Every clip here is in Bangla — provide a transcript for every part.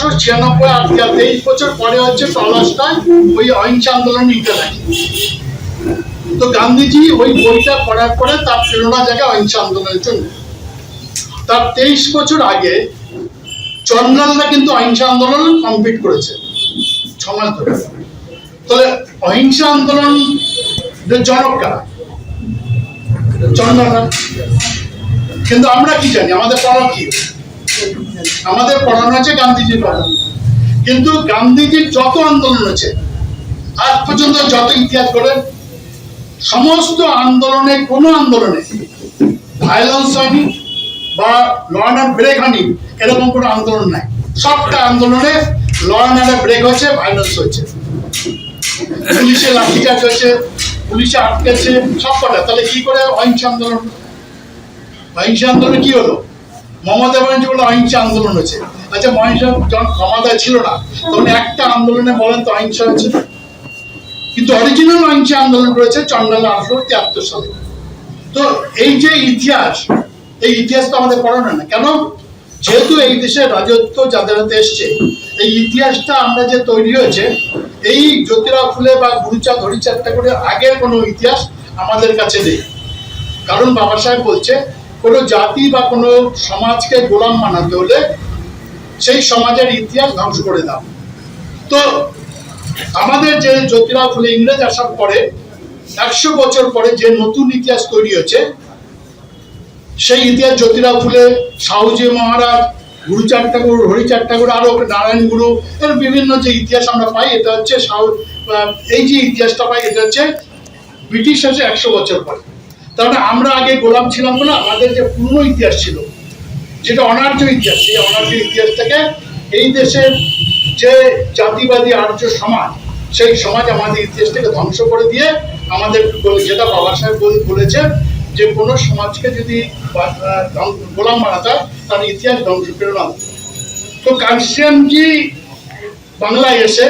আঠারোশো ছিয়ানব্বই আর তেইশ বছর পরে হচ্ছে পলাশটায় ওই অহিংসা আন্দোলন নিতে লাগে তো গান্ধীজি ওই বইটা পড়ার পরে তার প্রেরণা জায়গায় অহিংসা আন্দোলনের জন্য। তার তেইশ বছর আগে চন্দ্রালরা কিন্তু অহিংসা আন্দোলন কমপ্লিট করেছে, ছ মাস ধরে। তাহলে অহিংসা আন্দোলন জনক কারা? চন্দ্রালরা কিন্তু আমরা কি জানি? আমাদের পড়া কি? আমাদের পড়ানো আছে গান্ধীজির পড়ানো। কিন্তু গান্ধীজির যত আন্দোলন আছে, আজ পর্যন্ত যত ইতিহাস করেন সমস্ত আন্দোলনে কোনো আন্দোলনে ভায়োলেন্স হয়নি বা ল অ্যান্ড ব্রেক হয়নি, এরকম কোনো আন্দোলন নাই। সবটা আন্দোলনে ল অ্যান্ড ব্রেক হয়েছে ভায়োলেন্স হয়েছে। পুলিশে লাঠিচার্জ হয়েছে, পুলিশে আটকেছে সব কটা তাহলে কি করে অহিংসা আন্দোলন? অহিংসা আন্দোলনে কি হলো? মমতা ব্যানার্জি বলে অহিংসা আন্দোলন হয়েছে। আচ্ছা মহিংসা যখন ক্ষমতায় ছিল না, তখন একটা আন্দোলনে বলেন তো অহিংসা হয়েছে কিন্তু অরিজিনাল অহিংসা আন্দোলন করেছে চন্দ্রাল আঠারোশো তিয়াত্তর সালে। তো এই যে ইতিহাস, এই ইতিহাস তো আমাদের পড়ানো না। কেন? যেহেতু এই দেশের রাজত্ব যাদের হাতে এসছে, এই ইতিহাসটা আমরা যে তৈরি হয়েছে, এই জ্যোতিরা ফুলে বা গুরুচাঁদ হরিচাঁদ করে আগের কোনো ইতিহাস আমাদের কাছে নেই। কারণ বাবা সাহেব বলছে কোনো জাতি বা কোনো সমাজকে গোলাম বানাতে হলে সেই সমাজের ইতিহাস ধ্বংস করে দাও। তো আমাদের যে জ্যোতিরাও ফুলে ইংরেজ আসার পরে একশো বছর পরে যে নতুন ইতিহাস তৈরি হয়েছে, সেই ইতিহাস জ্যোতিরাও ফুলে সাহুজি মহারাজ, গুরুচাঁদ ঠাকুর, হরিচাঁদ ঠাকুর আরও নারায়ণ গুরু, এর বিভিন্ন যে ইতিহাস আমরা পাই, এটা হচ্ছে এই যে ইতিহাসটা পাই, এটা হচ্ছে ব্রিটিশ আছে একশো বছর পরে। মানে আমরা আগে গোলাম ছিলাম না আমাদের যে পুরনো ইতিহাস ছিল, যেটা অনার্য ইতিহাস, সেই অনার্য ইতিহাস থেকে এই দেশের যে জাতিবাদী আর্য সমাজ, সেই সমাজ আমাদের ইতিহাসটাকে ধ্বংস করে দিয়ে আমাদের যেটা বাবা সাহেব বলে- বলেছেন যে কোনো সমাজকে যদি গোলাম বানাতে তার ইতিহাস ধ্বংস করে না তো কালসিয়ামজি বাংলায় এসে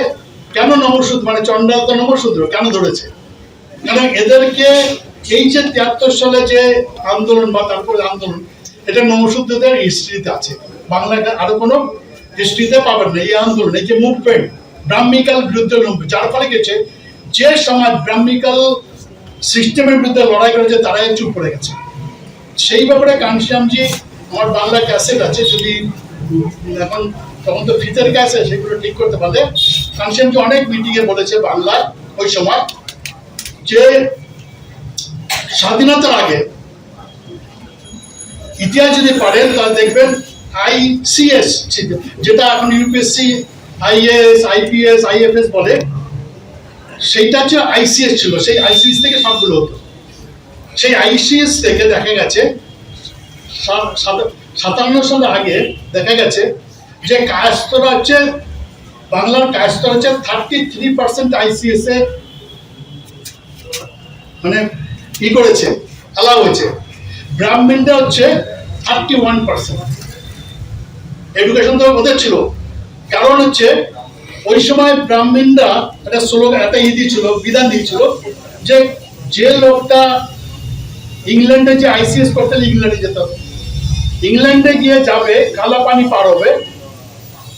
কেন নমসূদ মানে চন্ডাল তো নমসূদ্র কেন ধরেছে? কারণ এদেরকে এই যে তিয়াত্তর সালে যে আন্দোলন বা তারপরে আন্দোলন, এটা নমসূদ্রদের হিস্ট্রিতে আছে। বাংলায় আরও কোনো হিস্ট্রিতে পাবেন না। এই আন্দোলন, এই যে মুভমেন্ট ব্রাহ্মিকাল বিরুদ্ধে যার ফলে গেছে যে সমাজ ব্রাহ্মিকাল সিস্টেমের বিরুদ্ধে লড়াই করেছে, তারাই চুপ করে গেছে। সেই ব্যাপারে কানশ্যামজি, আমার বাংলা ক্যাসেট আছে, যদি এখন তখন তো ফিতের ক্যাসেট সেগুলো ঠিক করতে পারলে। কানশ্যামজি অনেক মিটিংয়ে বলেছে বাংলায় ওই সময় যে স্বাধীনতার আগে। ইতিহাস যদি পারেন, তাহলে দেখবেন আইসিএস যেটা এখন ইউপিএসসি আইএস আইপিএস আইএফএস বলে, সেইটা হচ্ছে আইসিএস ছিল। সেই আইসিএস থেকে সবগুলো হতো। সেই আইসিএস থেকে দেখা গেছে সাতান্ন সাল আগে দেখা গেছে যে কায়স্তরা হচ্ছে, বাংলার কায়স্তরা হচ্ছে থার্টি থ্রি পার্সেন্ট আইসিএস এ মানে ই করেছে? অ্যালাউ হয়েছে। ব্রাহ্মণটা হচ্ছে থার্টি ওয়ান পার্সেন্ট এডুকেশন তো ওদের ছিল। কারণ হচ্ছে, ওই সময় ব্রাহ্মণরা একটা স্লোগান একটা ই দিয়েছিল, বিধান দিয়েছিল যে যে লোকটা ইংল্যান্ডে যে আইসিএস করতে ইংল্যান্ডে যেতে ইংল্যান্ডে গিয়ে যাবে, কালা পানি পার হবে,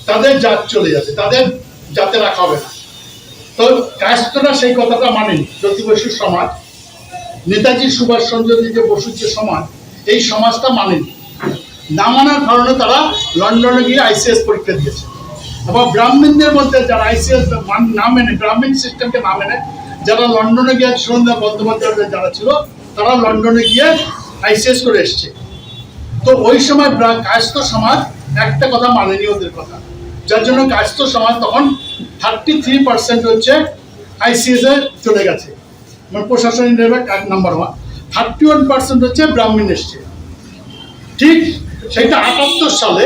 তাদের জাত চলে যাবে, তাদের জাতে রাখা হবে না। তো কাস্টরা সেই কথাটা মানেনি। জ্যোতি বসুর সমাজ নেতাজি সুভাষচন্দ্র যে বসুর যে সমাজ, এই সমাজটা মানেনি। না মানার কারণে তারা লন্ডনে গিয়ে আইসিএস পরীক্ষা দিয়েছে। আবার ব্রাহ্মণদের মধ্যে যারা আইসিএস না মেনে, ব্রাহ্মণ সিস্টেমকে না মেনে, যারা লন্ডনে গিয়ে সন্ধ্যা বন্দ্যোপাধ্যায় যারা ছিল, তারা লন্ডনে গিয়ে আইসিএস করে এসছে। তো ওই সময় কায়স্থ সমাজ একটা কথা মানেনি ওদের কথা। যার জন্য কায়স্থ সমাজ তখন থার্টি থ্রি পার্সেন্ট হচ্ছে আইসিএস এ চলে গেছে। মানে প্রশাসনিক নেবে এক number one thirty one percent হচ্ছে ব্রাহ্মণ এসছে ঠিক সেটা আটাত্তর সালে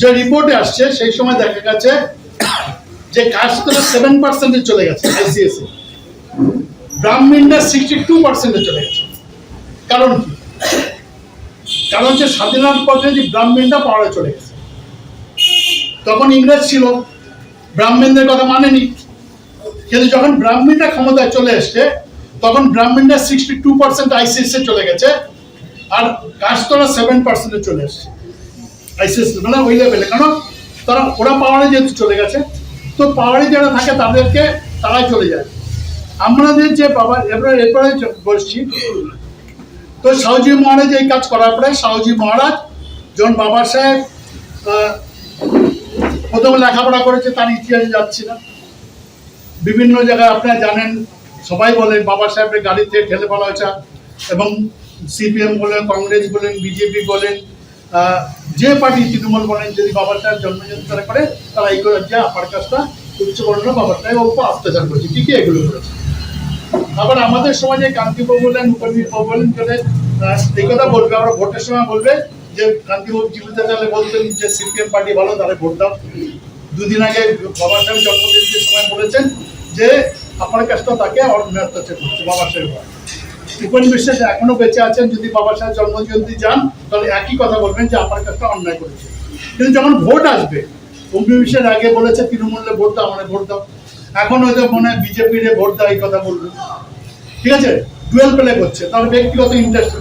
যে রিপোর্টে আসছে, সেই সময় দেখা গেছে যে কাস্টরা সেভেন পার্সেন্টে চলে গেছে আইসিএস এ। ব্রাহ্মণরা সিক্সটি টু পার্সেন্টে চলে গেছে। কারণ কি? কারণ হচ্ছে স্বাধীনতার পথে যে ব্রাহ্মণরা পাওয়ারে চলে গেছে। তখন ইংরেজ ছিল। ব্রাহ্মণদের কথা মানেনি। কিন্তু যখন ব্রাহ্মণরা ক্ষমতায় চলে এসছে, তখন ব্রাহ্মণরা সিক্সটি টু পার্সেন্ট আইসিএস এ চলে গেছে আর কাস্তরা সেভেন পার্সেন্টে চলে এসছে। আইসিএস মানে ওই লেভেলে কেন? তারা, ওরা পাওয়ারে যেহেতু চলে গেছে, তো পাওয়ারে যারা থাকে তাদেরকে তারাই চলে যায়। আমাদের যে বাবা, এবারে, এরপরে বলছি, তো সাহুজি মহারাজ এই কাজ করার পরে সাহুজি মহারাজ যখন বাবা সাহেব প্রথমে লেখাপড়া করেছে, তার ইতিহাসে যাচ্ছি না। বিভিন্ন জায়গায় আপনারা জানেন, সবাই বলেন, বাবা সাহেবের গাড়িতে ঠেলে ফেলা হয়েছে। এবং সিপিএম বলেন, কংগ্রেস বলেন, বিজেপি বলেন যে পার্টি তৃণমূল বলেন, যদি বাবা সাহেব জন্মজয়ন্তী তারা করে, তারা এই করে যে আপার কাজটা উচ্চবর্ণ বাবা সাহেব অল্প অত্যাচার করেছে। কি এগুলো করেছে? আবার আমাদের সমাজে কান্তিবাবু বলেন মুখার্জিবাবু বলেন যে এই কথা বলবে। আমরা ভোটের সময় বলবে যে কান্তিবাবু জীবিত থাকলে বলতেন যে, সিপিএম পার্টি ভালো, তাহলে ভোট দাও। দুদিন আগে বাবা সাহেব জন্মদিনের সময় বলেছেন যে আপনার কাজটা তাকে অত্যাচার করছে বাবা সাহেব। উপেন বিশ্বাস এখনও বেঁচে আছেন, যদি বাবা সাহেব জন্মজয়ন্তী যান, তাহলে একই কথা বলবেন যে আপনার কাজটা অন্যায় করেছে। কিন্তু যখন ভোট আসবে অগ্নি বিশ্বাস আগে বলেছে তৃণমূলে ভোট দাও মানে ভোট দাও। এখন হয়তো মনে হয় বিজেপির ভোট দাও এই কথা বলবে। ঠিক আছে? ডুয়েল প্লে করছে। তাহলে ব্যক্তিগত ইন্টারেস্ট